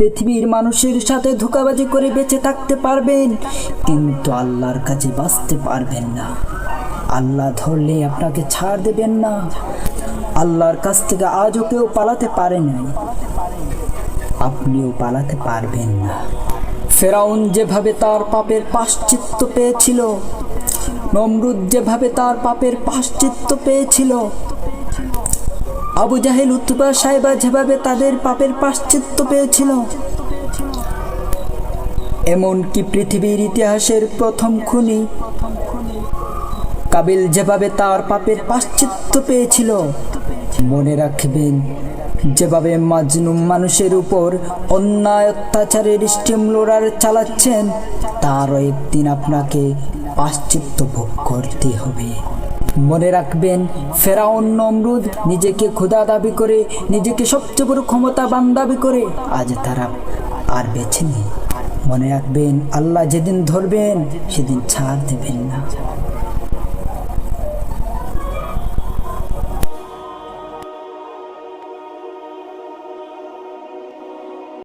পৃথিবীর মানুষের সাথে ধোকাবাজি করে বেঁচে থাকতে পারবেন, কিন্তু আল্লাহর কাছে বাঁচতে পারবেন না। আল্লাহ ধরলে আপনাকে ছাড় দেবেন না। আল্লাহর কাছ থেকে আজও কেউ পালাতে পারে নাই। আপনিও পালাতে পারবেন না। ফেরাউন যেভাবে তার পাপের পাশ্চিত্য পেয়েছিল, নমরুদ যেভাবে তার পাপের পাশ্চিত্য পেয়েছিল আবু জাহেল উত্তুবা সাহেবা যেভাবে তাদের পাপের পাশ্চিত্য পেয়েছিল। এমনকি পৃথিবীর ইতিহাসের প্রথম খুনি কাবিল যেভাবে তার পাপের পাশ্চিত্য পেয়েছিল। মনে রাখবেন, যেভাবে মাজনুম মানুষের উপর অন্যায় অত্যাচারের স্টিম লোডার চালাচ্ছেন, তারও একদিন আপনাকে পাশ্চিত্য ভোগ করতে হবে। মনে রাখবেন, ফেরাউন নমরুদ নিজেকে ক্ষুধা দাবি করে, নিজেকে সবচেয়ে বড় ক্ষমতাবান দাবি করে, আজ তারা আর বেছে নেই। মনে রাখবেন, আল্লাহ যেদিন ধরবেন, সেদিন ছাড় দেবেন না।